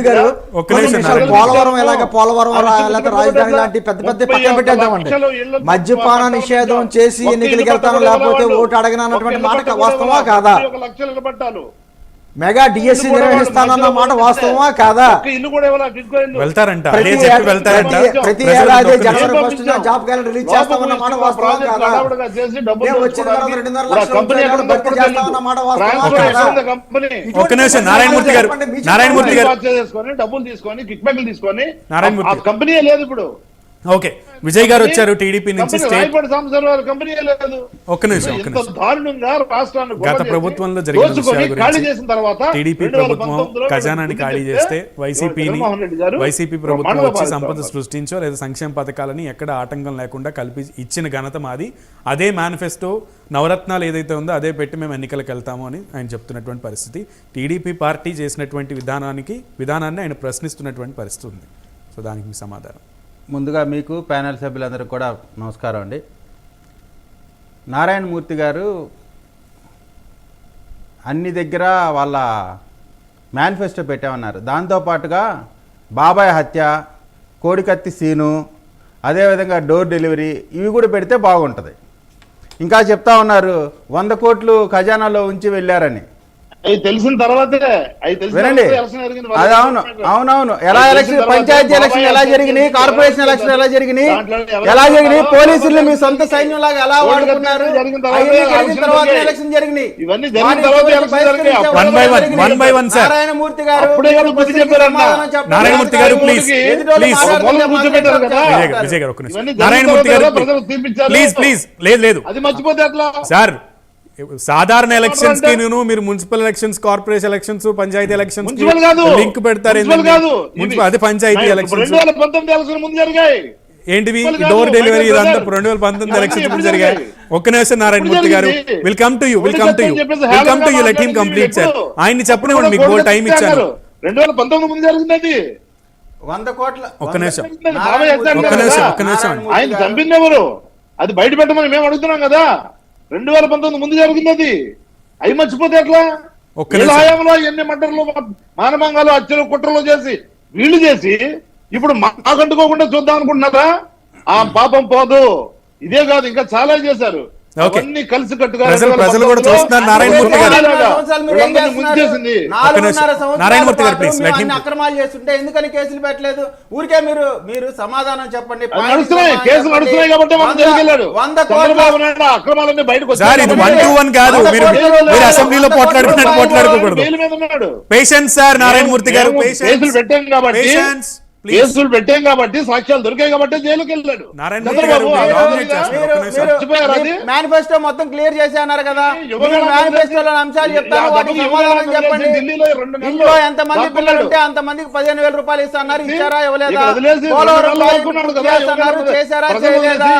గారు. పోలవరం ఎలాగ పోలవరం లేకపోతే రాజధాని లాంటి పెద్ద పెద్ద పక్కన పెట్టేద్దామండి మద్యపాన నిషేధం చేసి ఎన్నికలకు వెళ్తాను లేకపోతే ఓటు అడగను అన్నటువంటి మాట వాస్తవమా కాదా ఒక లక్షలు నిలబెట్టాలు మెగా డిఎస్సి నిర్వహిస్తానన్న మాట వాస్తవమా కాదా. వెళ్తారంట. ప్రతి ఏడాది జనవరి. ఫస్ట్ జాబ్ క్యాలెండర్ రిలీజ్ చేస్తామన్న మాట వాస్తవా కాదా? వచ్చిన తర్వాత రెండున్నర లక్షల కంపెనీ భర్తీ చేస్తామన్న మాట వాస్తవా కంపెనీ నిమిషం. నారాయణమూర్తి గారు. నారాయణమూర్తి గారు. చేసుకొని డబ్బులు తీసుకొని కిక్ బ్యాక్లు తీసుకొని నారాయణమూర్తి. ఆ కంపెనీయే లేదు ఇప్పుడు. ఓకే. విజయ్ గారు వచ్చారు టీడీపీ నుంచి స్టేట్ ఒక్క నిమిషం ఒక్క నిమిషం. గత ప్రభుత్వంలో జరిగిన విషయాల తర్వాత టీడీపీ 2019 ప్రభుత్వం లో ఖజానాని బుద్ధి ఖాళీ చేస్తే వైసీపీని వైసీపీ ప్రభుత్వం వచ్చి సంపద. సృష్టించో లేదా సంక్షేమ పథకాలని ఎక్కడ ఆటంకం లేకుండా కల్పి ఇచ్చిన ఘనత మాది. అదే మేనిఫెస్టో నవరత్నాలు ఏదైతే ఉందో అదే పెట్టి మేము ఎన్నికలకు వెళ్తాము అని ఆయన చెప్తున్నటువంటి పరిస్థితి. టీడీపీ పార్టీ చేసినటువంటి విధానానికి విధానాన్ని ఆయన ప్రశ్నిస్తున్నటువంటి పరిస్థితి ఉంది. సో దానికి మీ సమాధానం. ముందుగా మీకు ప్యానెల్ సభ్యులందరికీ కూడా నమస్కారం అండి. నారాయణమూర్తి గారు అన్ని దగ్గర వాళ్ళ మేనిఫెస్టో పెట్టామన్నారు. దాంతోపాటుగా బాబాయ్ హత్య కోడికత్తి సీను అదేవిధంగా డోర్ డెలివరీ ఇవి కూడా పెడితే బాగుంటుంది. ఇంకా చెప్తా ఉన్నారు వంద కోట్లు ఖజానాలో ఉంచి వెళ్ళారని. తెలిసిన తర్వాతే వినండి. అది అవును. అవునవును. ఎలా ఎలక్షన్ పంచాయతీ ఎలక్షన్ ఎలా జరిగినాయి? కార్పొరేషన్. ఎలక్షన్ ఎలా జరిగినాయి? ఎలా జరిగినాయి? పోలీసులు మీ సొంత సైన్యం లాగా ఎలా వాడుకున్నారు? తర్వాత ఎలక్షన్ జరిగినాయి. నారాయణమూర్తి గారు. సమాధానం చెప్పండి. నారాయణమూర్తి గారు, నారాయణమూర్తి. ప్లీజ్ ప్లీజ్ లేదు లేదు. అది మర్చిపోతే సార్ సాధారణ ఎలక్షన్స్కి నేను మీరు municipal elections corporation elections panchayat elections link పెడతారు అది పంచాయతీ ఎలక్షన్స్ ఏంటివి? డోర్ డెలివరీ ఇదంతా. రెండు వేల పంతొమ్మిది ఎలక్షన్స్ ఎప్పుడు జరిగాయి? ఒక్క నిమిషం నారాయణమూర్తి గారు. జరిగింది? Will come to you will come to you will come to you let him complete sir ఆయన్ని చెప్పనివ్వండి మీకు ఇప్పుడు టైం ఇచ్చాను. రెండు వేల పంతొమ్మిది ముందు జరిగింది అది. వంద కోట్ల ఒక్క నిమిషం. ఒక్క. నిమిషం, ఒక్క నిమిషం. ఆయన గారు- చంపింది ఎవరు? అది బయట పెట్టమని మేము అడుగుతున్నాం కదా. రెండు వేల పంతొమ్మిది ముందు జరిగింది అది అవి మర్చిపోతే ఎట్లా వీళ్ళ. హయాంలో ఎన్ని మటర్లు మానభంగాలు హత్యలు కుట్రలు చేసి వీళ్ళు చేసి ఇప్పుడు మాకంటుకోకుండా చూద్దాం అనుకుంటున్నారా ఆ పాపం పోదు ఇదే కాదు ఇంకా చాలా చేశారు. అవన్నీ కలిసి ప్రజలు- కూడా చూస్తున్నారు. నారాయణమూర్తి గారు. నారాయణమూర్తి గారు, అన్ని అక్రమాలు చేస్తుంటే ఎందుకని కేసులు పెట్టలేదు? ఊరికే మీరు మీరు సమాధానం చెప్పండి. వంద- సార్ ఇది వన్ టు వన్ కాదు. మీరు అసెంబ్లీలో పోట్లాడుకున్నట్టు పోట్లాడుకోకూడదు. పేషెన్స్ సార్ నారాయణమూర్తి గారు కేసులు పెట్టాం కాబట్టి పేషెన్స్ కేసులు పెట్టాం కాబట్టి సాక్ష్యాలు దొరికాయి కాబట్టి జైలుకి వెళ్ళాడు మేనిఫెస్టో మొత్తం క్లియర్ చేసి అన్నారు కదా? మేనిఫెస్టోలో అంశాలు చెప్తాను వాటికి సమాధానం చెప్పండి. ఢిల్లీలో ఎంత మంది. పిల్లలు ఉంటే అంత మందికి పదిహేను వేల రూపాయలు ఇస్తున్నారు ఇచ్చారా ఇవ్వలేదా? చేస్తున్నారు చేశారా చేయలేదా.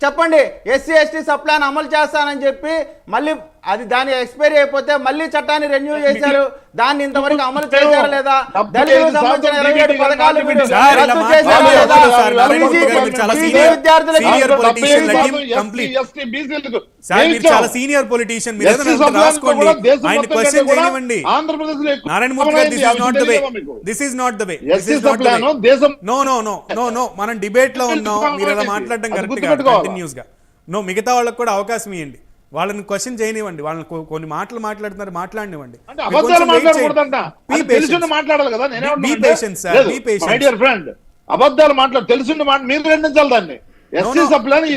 చెప్పండి ఎస్సీ ఎస్టీ సప్లాన్ అమలు చేస్తానని చెప్పి మళ్ళీ అది దాని ఎక్స్పైరీ అయిపోతే మళ్ళీ చట్టాన్ని రెన్యూ చేశారు. దాన్ని ఇంతవరకు అమలు చేశారా లేదా? దళితులకు సంబంధించిన ఇరవై ఏడు పథకాలు రద్దు చేశారా. లేదా? సీనియర్ పొలిటీషియన్ రాసుకోండి. ఆయన క్వశ్చన్ చేయనివ్వండి. Garu this is. Not the way? This is not the way no no no no no మనం డిబేట్లో ఉన్నాం. మీరు ఇలా మాట్లాడడం కరెక్ట్ కాదు. గుర్తుపెట్టుకోవాలి. కంటిన్యూస్గా. నో మిగతా వాళ్ళకి కూడా అవకాశం ఇవ్వండి వాళ్ళని క్వశ్చన్ చేయనివ్వండి. వాళ్ళని కొన్ని మాటలు మాట్లాడుతున్నారు మాట్లాడినివ్వండి. మాట్లాడాలి కదా అబద్ధాలు మాట్లాడు తెలిసిండి మాట మీరు ఖండించాలి దాన్ని. ఎస్సీ ఈ.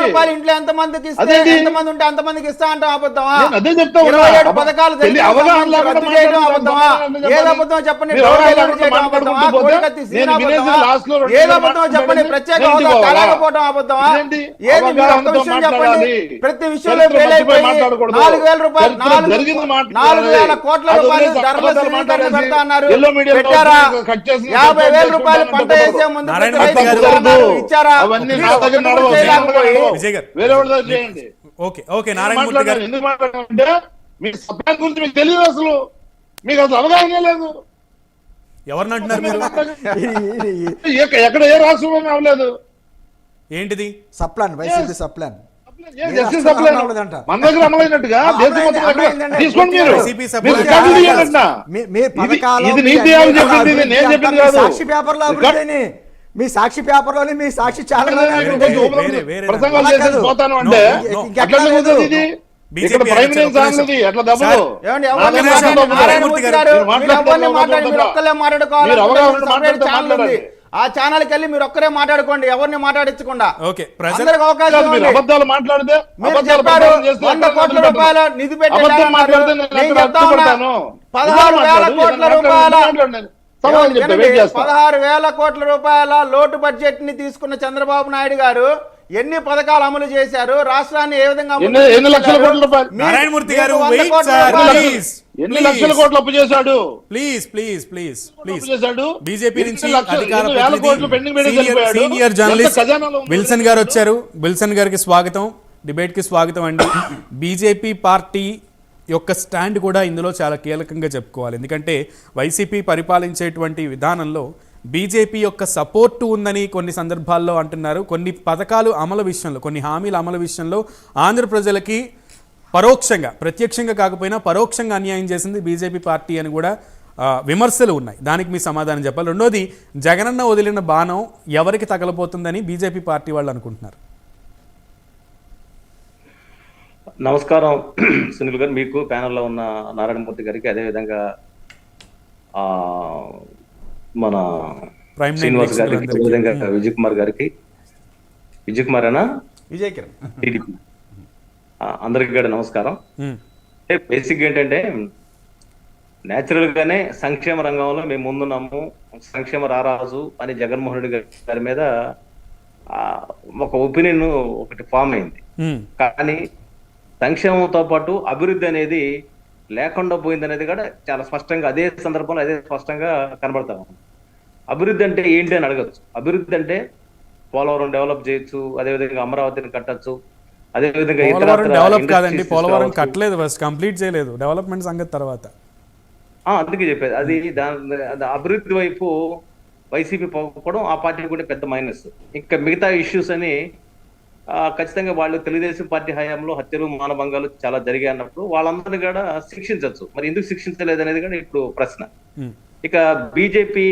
రూపాయలు ఇంట్లో ఎంత మందికి ఇస్తే అదేంటి? ఎంత మంది ఉంటే అంత మందికి ఇస్తా అంటాం అబద్ధమా నేను అదే చెప్తా ఉన్నా. ఇరవై ఏడు అబద్ధం. పథకాలు చేయడం అబద్ధమా చెప్పండి. ఏది అబద్ధం ఏది అబద్ధం. ప్రత్యేక హోదా? కలగకపోవడం అబద్ధమా? ఏది విషయం చెప్పండి. ప్రతి విషయంలో. నాలుగు వేల రూపాయలు నాలుగు వేల కోట్ల రూపాయలు ధరల పెడతా అన్నారు పెట్టారా? కట్ చేసి యాభై వేల రూపాయలు పంట వేసే ముందు నారాయణ. ఇచ్చారా? ఓకే ఓకే గారు. ఎందుకు మాట్లాడారంటే మీ సప్లాన్ గురించి మీకు తెలియదు అసలు. మీకు అసలు అవగాహన లేదు. ఎవరిని అంటున్నారు మీరు? ఎక్క- ఎక్కడ ఏ రాష్ట్రంలోనే అవ్వలేదు. ఏంటిది? సప్లాన్ వైసీపీ సప్లాన్. జస్టిస్. మన దగ్గర అమలైనట్టుగా దేశం మొత్తం. తీసుకోండి మీరు. మీ ఇది- నీతి చెప్పింది నేను చెప్పింది కాదు. సాక్షి పేపర్లో అభివృద్ధి అని. మీ సాక్షి మీ సాక్షి ప్రసంగాలు చేసేసి. పోతాను అంటే ఇది? ఒక్కలే మాట్లాడుకోవాలి ఆ ఛానల్కి వెళ్ళి మీరు ఒక్కరే మాట్లాడుకోండి ఎవరిని మాట్లాడించకుండా అందరికి అవకాశం మాట్లాడితే వంద కోట్ల? రూపాయల నిధి అడ్డుపడతాను? పదహారు వేల కోట్ల రూపాయల. పదహారు వేల కోట్ల రూపాయల లోటు బడ్జెట్ని తీసుకున్న చంద్రబాబు నాయుడు గారు ఎన్ని పథకాలు అమలు చేశారు? రాష్ట్రాన్ని ఏ విధంగా ఎన్ని- లక్షల? కోట్ల నారాయణమూర్తి గారు. ఎన్ని లక్షల కోట్లు అప్పు చేశాడు? ప్లీజ్ ప్లీజ్ ప్లీజ్ ప్లీజ్ చేశాడు? బీజేపీ నుంచి సీనియర్ జర్నలిస్ట్? విల్సన్ గారు వచ్చారు. విల్సన్ గారికి స్వాగతం. డిబేట్కి స్వాగతం అండి. బీజేపీ పార్టీ యొక్క స్టాండ్ కూడా ఇందులో చాలా కీలకంగా చెప్పుకోవాలి. ఎందుకంటే వైసీపీ పరిపాలించేటువంటి విధానంలో బీజేపీ యొక్క సపోర్టు ఉందని కొన్ని సందర్భాల్లో అంటున్నారు. కొన్ని పథకాలు అమలు విషయంలో కొన్ని హామీల అమలు విషయంలో ఆంధ్ర ప్రజలకి పరోక్షంగా ప్రత్యక్షంగా కాకపోయినా పరోక్షంగా అన్యాయం చేసింది బీజేపీ పార్టీ అని కూడా విమర్శలు ఉన్నాయి. దానికి మీ సమాధానం చెప్పాలి. రెండోది జగనన్న వదిలిన బాణం ఎవరికి తగలబోతుందని బీజేపీ పార్టీ వాళ్ళు అనుకుంటున్నారు? నమస్కారం సునీల్ గారు. మీకు ప్యానల్లో ఉన్న నారాయణమూర్తి గారికి అదేవిధంగా మన శ్రీనివాస్ గారికి. అదేవిధంగా విజయ్ కుమార్ గారికి విజయ్ కుమార్ అనా విజయ్ కిరణ్. టీడీపీ. అందరికి కూడా నమస్కారం. అంటే బేసిక్ ఏంటంటే నేచురల్ గానే సంక్షేమ రంగంలో మేము ముందున్నాము. సంక్షేమ రారాజు అని జగన్మోహన్ రెడ్డి గారి మీద ఆ, ఒక ఒపీనియన్ ఒకటి ఫామ్ అయింది. కానీ సంక్షేమంతో పాటు అభివృద్ధి అనేది లేకుండా పోయింది అనేది కూడా చాలా స్పష్టంగా అదే సందర్భంలో అదే స్పష్టంగా కనబడతా ఉంది. అభివృద్ధి అంటే ఏంటి అని అడగచ్చు. అభివృద్ధి అంటే పోలవరం డెవలప్ చేయొచ్చు అదేవిధంగా అమరావతిని కట్టచ్చు అదేవిధంగా పోలవరం ఇతరత్ర డెవలప్ కాదండి. industries పోలవరం తీసుకురావచ్చు. కట్టలేదు ఫస్ట్ కంప్లీట్ చేయలేదు. డెవలప్మెంట్ సంగతి తర్వాత. ఆ, అందుకే చెప్పేది. అది దాని అభివృద్ధి వైపు వైసీపీ పోకపోవడం ఆ పార్టీ కూడా పెద్ద మైనస్. ఇంకా మిగతా ఇష్యూస్ అని ఖచ్చితంగా వాళ్ళు తెలుగుదేశం పార్టీ హయాంలో హత్యలు మానభంగాలు చాలా జరిగాయి అన్నప్పుడు వాళ్ళందరినీ కూడా శిక్షించవచ్చు మరి ఎందుకు శిక్షించలేదు అనేది కూడా ఇప్పుడు ప్రశ్న. ఇక బీజేపీ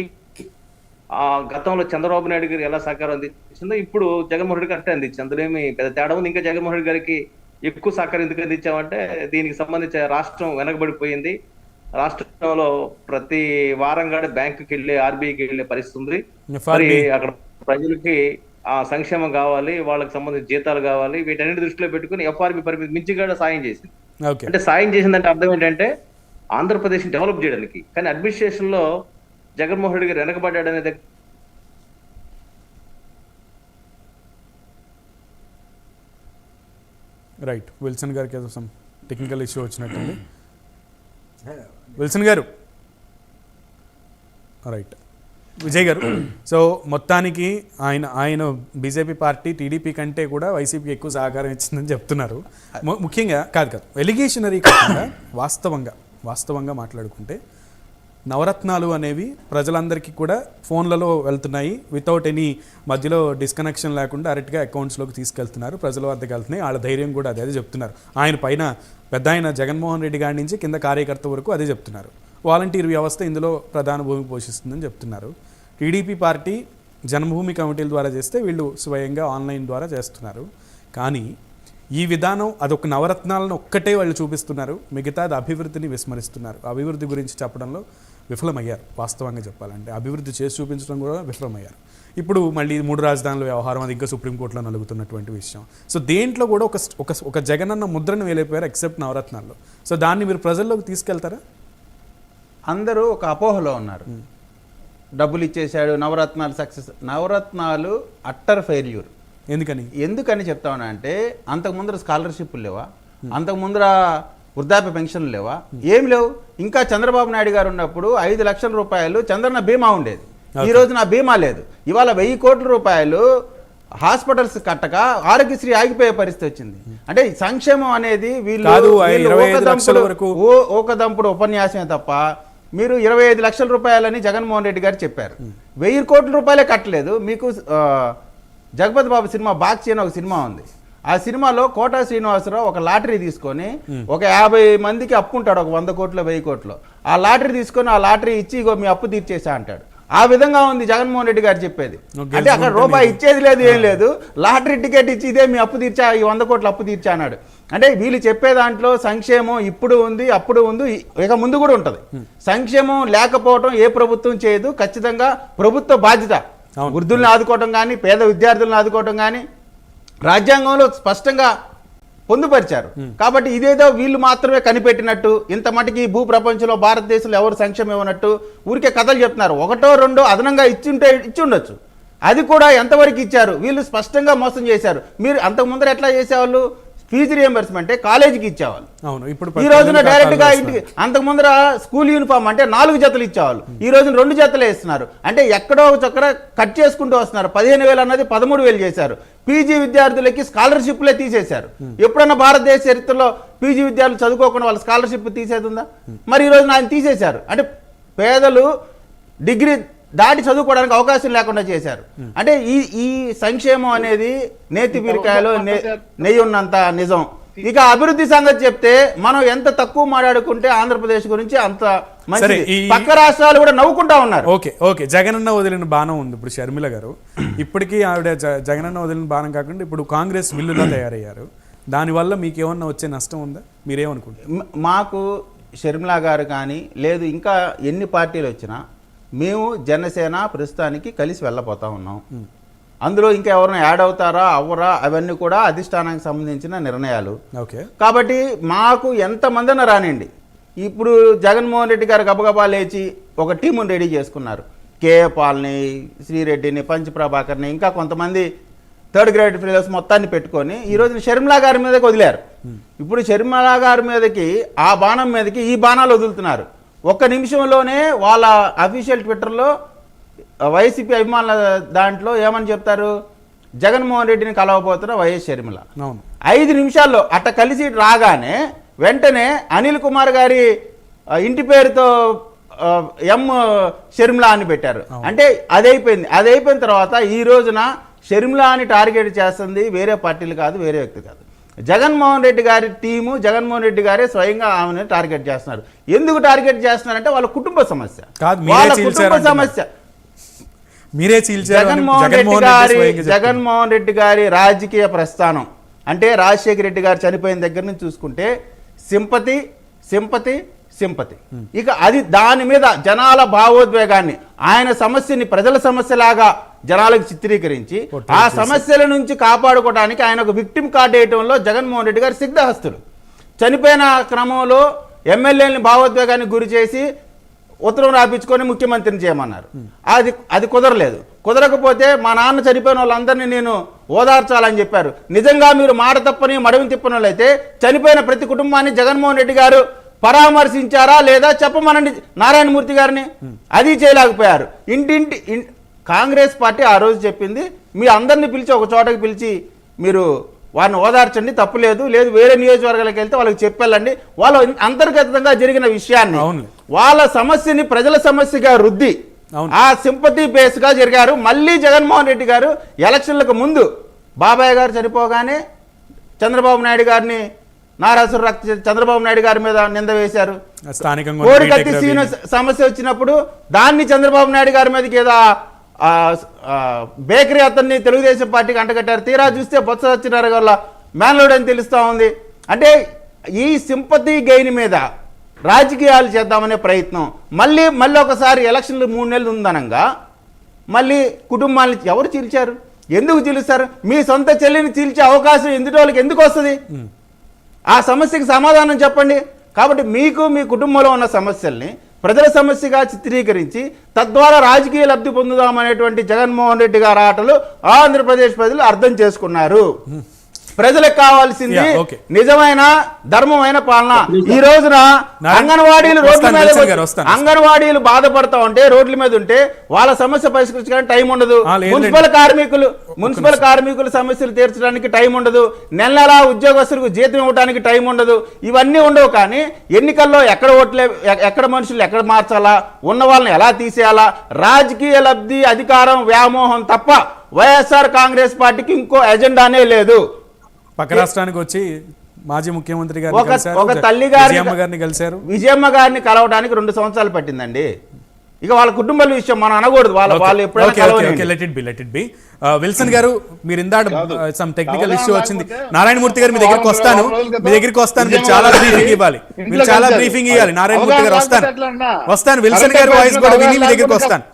ఆ గతంలో చంద్రబాబు నాయుడు గారికి ఎలా సహకారం అందించిందో ఇప్పుడు జగన్మోహన్ రెడ్డి గారు అంటే అందించింది పెద్ద తేడా ఉంది. ఇంకా జగన్మోహన్ రెడ్డి గారికి ఎక్కువ సహకారం ఎందుకు అందించామంటే దీనికి సంబంధించి రాష్ట్రం వెనకబడిపోయింది. రాష్ట్రంలో ప్రతి వారం కూడా బ్యాంకుకి వెళ్ళి ఆర్బీఐకి వెళ్ళే పరిస్థితి ఉంది. మరి. అక్కడ ప్రజలకి ఆ సంక్షేమం కావాలి వాళ్ళకి సంబంధించిన జీతాలు కావాలి వీటన్నిటి దృష్టిలో పెట్టుకుని ఎఫ్ఆర్బి పరిమితి మించి కూడా సాయం చేసింది. అంటే సాయం చేసిందంటే అర్థం ఏంటంటే ఆంధ్రప్రదేశ్ డెవలప్ చేయడానికి. కానీ అడ్మినిస్ట్రేషన్లో జగన్మోహన్ రెడ్డి గారు వెనకబడ్డాడనే అనేది రైట్ విల్సన్ గారికి ఏదో సమ్ టెక్నికల్ ఇష్యూ వచ్చినట్టుంది. Wilson garu. Right Vijay garu. So మొత్తానికి ఆయన ఆయన బీజేపీ పార్టీ టీడీపీ కంటే కూడా వైసీపీకి ఎక్కువ సహకారం ఇచ్చిందని చెప్తున్నారు. ముఖ్యంగా కాదు కాదు ఎలిగేషనరీ కాకుండా వాస్తవంగా వాస్తవంగా మాట్లాడుకుంటే నవరత్నాలు అనేవి ప్రజలందరికీ కూడా ఫోన్లలో వెళ్తున్నాయి. వితౌట్ ఎనీ మధ్యలో డిస్కనెక్షన్ లేకుండా డైరెక్ట్గా అకౌంట్స్లోకి తీసుకెళ్తున్నారు. ప్రజల వద్దకు వెళ్తున్నాయి. వాళ్ళ ధైర్యం కూడా అదే అదే చెప్తున్నారు. ఆయన పైన పెద్ద ఆయన జగన్మోహన్ రెడ్డి గారి నుంచి కింద కార్యకర్త వరకు అదే చెప్తున్నారు. వాలంటీర్ వ్యవస్థ ఇందులో ప్రధాన భూమి పోషిస్తుందని చెప్తున్నారు. టీడీపీ పార్టీ జన్మభూమి కమిటీల ద్వారా చేస్తే వీళ్ళు స్వయంగా ఆన్లైన్ ద్వారా చేస్తున్నారు. కానీ ఈ విధానం అదొక నవరత్నాలను ఒక్కటే వాళ్ళు చూపిస్తున్నారు. మిగతాది అభివృద్ధిని విస్మరిస్తున్నారు. అభివృద్ధి గురించి చెప్పడంలో విఫలమయ్యారు వాస్తవంగా చెప్పాలంటే. అభివృద్ధి చేసి చూపించడం కూడా విఫలమయ్యారు. ఇప్పుడు మళ్ళీ మూడు రాజధానుల వ్యవహారం అది ఇంకా సుప్రీంకోర్టులో నలుగుతున్నటువంటి విషయం. సో దేంట్లో కూడా ఒక ఒక ఒక జగనన్న ముద్రను వేలైపోయారు ఎక్సెప్ట్ నవరత్నాల్లో. సో దాన్ని మీరు ప్రజల్లోకి తీసుకెళ్తారా? అందరూ ఒక అపోహలో ఉన్నారు. డబ్బులు ఇచ్చేశాడు Navaratnalu success Navaratnalu utter failure. ఎందుకని? ఎందుకని చెప్తామని అంటే అంతకు ముందర స్కాలర్షిప్లు లేవా? అంతకు ముందర వృద్ధాప్య పెన్షన్లు లేవా? ఏం లేవు. ఇంకా చంద్రబాబు నాయుడు గారు ఉన్నప్పుడు ఐదు లక్షల రూపాయలు చంద్రన్న బీమా ఉండేది. ఈ రోజు నా బీమా లేదు. ఇవాళ వెయ్యి కోట్ల రూపాయలు హాస్పిటల్స్ కట్టక ఆరోగ్యశ్రీ ఆగిపోయే పరిస్థితి వచ్చింది. అంటే సంక్షేమం అనేది వీళ్ళు కాదు, ఆ వీళ్ళు 25 ఒక దంపుడు- వరకు. ఓ ఒక దంపుడు ఉపన్యాసమే తప్ప మీరు ఇరవై ఐదు లక్షల రూపాయలని జగన్మోహన్ రెడ్డి గారు చెప్పారు. వెయ్యి కోట్ల రూపాయలే కట్టలేదు. మీకు జగపతి బాబు సినిమా బాక్సీ అని ఒక సినిమా ఉంది. ఆ సినిమాలో కోటా శ్రీనివాసరావు ఒక లాటరీ తీసుకొని ఒక యాభై మందికి అప్పు ఉంటాడు ఒక వంద కోట్లు వెయ్యి కోట్లు. ఆ లాటరీ తీసుకొని ఆ లాటరీ ఇచ్చి ఇగో మీ అప్పు తీర్చేసా అంటాడు. ఆ విధంగా ఉంది జగన్మోహన్ రెడ్డి గారు చెప్పేది. అంటే అక్కడ రూపాయి ఇచ్చేది లేదు ఏం లేదు. లాటరీ టికెట్ ఇచ్చి ఇదే మీ అప్పు తీర్చా ఈ వంద కోట్ల అప్పు తీర్చా అన్నాడు. అంటే వీళ్ళు చెప్పే దాంట్లో సంక్షేమం ఇప్పుడు ఉంది అప్పుడు ఉంది ఇక ముందు కూడా ఉంటుంది. సంక్షేమం లేకపోవడం ఏ ప్రభుత్వం చేయదు. ఖచ్చితంగా ప్రభుత్వ బాధ్యత. వృద్ధుల్ని ఆదుకోవటం కానీ పేద విద్యార్థులను ఆదుకోవటం కానీ రాజ్యాంగంలో స్పష్టంగా పొందుపరిచారు. కాబట్టి ఇదేదో వీళ్ళు మాత్రమే కనిపెట్టినట్టు ఇంత మటుకి భూ ప్రపంచంలో భారతదేశంలో ఎవరు సంక్షేమం ఇవ్వనట్టు ఊరికే కథలు చెప్తున్నారు. ఒకటో రెండో అదనంగా ఇచ్చుంటే ఇచ్చి ఉండొచ్చు అది కూడా ఎంతవరకు ఇచ్చారు? వీళ్ళు స్పష్టంగా మోసం చేశారు. మీరు అంతకు ముందర ఎట్లా చేసేవాళ్ళు? ఫీజు రియంబర్స్మెంట్ కాలేజీకి ఇచ్చేవాళ్ళు. అవును ఇప్పుడు ఈ రోజున డైరెక్ట్గా ఇంటికి అంతకు ముందర స్కూల్ యూనిఫామ్ అంటే నాలుగు జతలు ఇచ్చేవాళ్ళు. ఈ రోజున రెండు జతలే ఇస్తున్నారు. అంటే ఎక్కడో ఒక చొక్కర కట్ చేసుకుంటూ వస్తున్నారు. పదిహేను వేలు అన్నది పదమూడు వేలు చేశారు. పీజీ విద్యార్థులకి స్కాలర్షిప్లే తీసేశారు. ఎప్పుడన్నా భారతదేశ చరిత్రలో పీజీ విద్యార్థులు చదువుకోకుండా వాళ్ళ స్కాలర్షిప్ తీసేది ఉందా? మరి ఈ రోజున ఆయన తీసేశారు. అంటే పేదలు డిగ్రీ దాటి చదువుకోవడానికి అవకాశం లేకుండా చేశారు. అంటే ఈ ఈ సంక్షేమం అనేది నేతి బీరకాయలో నెయ్యి ఉన్నంత నిజం. ఇక అభివృద్ధి సంగతి చెప్తే మనం ఎంత తక్కువ మాట్లాడుకుంటే ఆంధ్రప్రదేశ్ గురించి అంత మంచిది. పక్క రాష్ట్రాలు కూడా నవ్వుకుంటా ఉన్నారు. Okay okay. జగనన్న వదిలిన బాణం ఉంది ఇప్పుడు షర్మిల గారు. ఇప్పటికీ ఆవిడ జగనన్న వదిలిన బాణం కాకుండా ఇప్పుడు కాంగ్రెస్ విల్లులా తయారయ్యారు. దానివల్ల మీకు ఏమన్నా వచ్చే నష్టం ఉందా? మీరేమనుకుంటారు మాకు షర్మిలా గారు కానీ లేదు ఇంకా ఎన్ని పార్టీలు వచ్చినా మేము జనసేన ప్రస్తుతానికి కలిసి వెళ్ళబోతా ఉన్నాం. అందులో ఇంకా ఎవరైనా యాడ్ అవుతారా అవ్వరా అవన్నీ కూడా అధిష్టానానికి సంబంధించిన నిర్ణయాలు. ఓకే. కాబట్టి మాకు ఎంతమందిన రానివ్వండి ఇప్పుడు జగన్మోహన్ రెడ్డి గారు గబగబా లేచి ఒక టీముని రెడీ చేసుకున్నారు. కేఏ పాల్ని శ్రీరెడ్డిని పంచ ప్రభాకర్ని ఇంకా కొంతమంది థర్డ్ గ్రేడ్ ఫెలోస్ మొత్తాన్ని పెట్టుకొని ఈ రోజు షర్మిలా గారి మీదకి వదిలారు. ఇప్పుడు షర్మిలా గారి మీదకి ఆ బాణం మీదకి ఈ బాణాలు వదులుతున్నారు. ఒక్క నిమిషంలోనే వాళ్ళ అఫీషియల్ ట్విట్టర్లో వైసీపీ అభిమానుల దాంట్లో ఏమని చెప్తారు? జగన్మోహన్ రెడ్డిని కలవబోతున్న వైఎస్ షర్మిల. అవును. ఐదు నిమిషాల్లో అట్ట కలిసి రాగానే వెంటనే అనిల్ కుమార్ గారి ఇంటి పేరుతో ఎం షర్మిలా అని పెట్టారు. అంటే అది అయిపోయింది అది అయిపోయిన తర్వాత ఈ రోజున షర్మిలా అని టార్గెట్ చేస్తుంది వేరే పార్టీలు కాదు వేరే వ్యక్తి కాదు. జగన్మోహన్ రెడ్డి గారి టీము జగన్మోహన్ రెడ్డి గారే స్వయంగా ఆమెను టార్గెట్ చేస్తున్నారు. ఎందుకు టార్గెట్ చేస్తున్నారంటే వాళ్ళ కుటుంబ సమస్య. వాళ్ళ కుటుంబ. సమస్య. మీరే జగన్మోహన్ రెడ్డి గారి. జగన్మోహన్ రెడ్డి గారి రాజకీయ ప్రస్థానం. అంటే రాజశేఖర రెడ్డి గారు చనిపోయిన దగ్గర నుంచి చూసుకుంటే సింపతి సింపతి సింపతి. ఇక అది దాని మీద జనాల భావోద్వేగాన్ని ఆయన సమస్యని ప్రజల సమస్యలాగా జనాలకు చిత్రీకరించి ఆ సమస్యల నుంచి కాపాడుకోవడానికి ఆయన ఒక విక్టిమ్ కార్డు వేయటంలో జగన్మోహన్ రెడ్డి గారు సిద్ధహస్తులు. చనిపోయిన క్రమంలో ఎమ్మెల్యేలని భావోద్వేగానికి గురి చేసి ఉత్తరం రాపించుకొని ముఖ్యమంత్రిని చేయమన్నారు. అది అది కుదరలేదు. కుదరకపోతే మా నాన్న చనిపోయిన వాళ్ళందరినీ నేను ఓదార్చాలని చెప్పారు. నిజంగా మీరు మాట తప్పని మడవి తిప్పని వాళ్ళైతే చనిపోయిన ప్రతి కుటుంబాన్ని జగన్మోహన్ రెడ్డి గారు పరామర్శించారా లేదా చెప్పమనండి నారాయణమూర్తి గారిని? అది చేయలేకపోయారు. ఇంటింటి కాంగ్రెస్ పార్టీ ఆ రోజు చెప్పింది మీ అందరిని పిలిచి ఒక చోటకి పిలిచి మీరు వారిని ఓదార్చండి తప్పు లేదు లేదు వేరే నియోజకవర్గాలకు వెళ్తే వాళ్ళకి చెప్పాలండి వాళ్ళ అంతర్గతంగా జరిగిన విషయాన్ని. వాళ్ళ సమస్యని ప్రజల సమస్యగా రుద్ది. ఆ సింపతి బేస్గా జరిగారు మళ్ళీ జగన్మోహన్ రెడ్డి గారు ఎలక్షన్లకు ముందు బాబాయ్ గారు చనిపోగానే చంద్రబాబు నాయుడు గారిని నారాసుర రక్త చంద్రబాబు నాయుడు గారి మీద నింద వేశారు కోడికత్తి బీటెక్ సీను. సమస్య వచ్చినప్పుడు దాన్ని చంద్రబాబు నాయుడు గారి మీదకి ఏదో బేకరీ అతన్ని తెలుగుదేశం పార్టీకి అంటగట్టారు. తీరా చూస్తే బొత్స సత్యనారాయణ వల్ల మేనలోడు అని తెలుస్తా ఉంది. అంటే ఈ సింపతి గెయిన్ మీద రాజకీయాలు చేద్దామనే ప్రయత్నం. మళ్ళీ మళ్ళీ ఒకసారి ఎలక్షన్లు మూడు నెలలు ఉందనంగా మళ్ళీ కుటుంబాన్ని ఎవరు చీల్చారు? ఎందుకు చీలుస్తారు? మీ సొంత చెల్లిని చీల్చే అవకాశం ఎందుకు వాళ్ళకి ఎందుకు వస్తుంది? ఆ సమస్యకి సమాధానం చెప్పండి. కాబట్టి మీకు మీ కుటుంబంలో ఉన్న సమస్యల్ని ప్రజల సమస్యగా చిత్రీకరించి తద్వారా రాజకీయ లబ్ధి పొందుదామనేటువంటి జగన్మోహన్ రెడ్డి గారి ఆటలు ఆంధ్రప్రదేశ్ ప్రజలు అర్థం చేసుకున్నారు. ప్రజలకు కావాల్సింది. నిజమైన ధర్మమైన పాలన. ఈ రోజున అంగన్వాడీలు రోడ్ల మీద. అంగన్వాడీలు బాధపడతా ఉంటే రోడ్ల మీద ఉంటే వాళ్ళ సమస్య పరిష్కరించడానికి టైం ఉండదు. మున్సిపల్ కార్మికులు మున్సిపల్ కార్మికుల సమస్యలు తీర్చడానికి టైం ఉండదు. నెల నెలా ఉద్యోగస్తులకు జీతం ఇవ్వడానికి టైం ఉండదు. ఇవన్నీ ఉండవు కానీ ఎన్నికల్లో ఎక్కడ ఓట్లే ఎక్కడ మనుషులు ఎక్కడ మార్చాలా ఉన్న వాళ్ళని ఎలా తీసేయాలా రాజకీయ లబ్ధి అధికారం వ్యామోహం తప్ప వైఎస్ఆర్ కాంగ్రెస్ పార్టీకి ఇంకో ఎజెండానే లేదు. పక్క రాష్ట్రానికి వచ్చి మాజీ ముఖ్యమంత్రి గారిని ఒక కలిశారు ఒక తల్లి గారి విజయమ్మ గారిని కలిశారు. విజయమ్మ గారిని కలవడానికి రెండు సంవత్సరాలు పట్టిందండి. ఇక వాళ్ళ కుటుంబాల విషయం మనం అనకూడదు. వాళ్ళ వాళ్ళు ఎప్పుడైనా బి విల్సన్ గారు మీరు ఇందాక సమ్ టెక్నికల్ ఇష్యూ వచ్చింది. నారాయణమూర్తి గారు మీ దగ్గరికి వస్తాను. మీ దగ్గరికి వస్తాను. మీరు చాలా బ్రీఫింగ్ ఇవ్వాలి. మీరు చాలా బ్రీఫింగ్ ఇవ్వాలి. నారాయణమూర్తి గారు వస్తాను. వస్తాను. విల్సన్ గారు వాయిస్ కూడా విని మీ దగ్గరికి వస్తాను.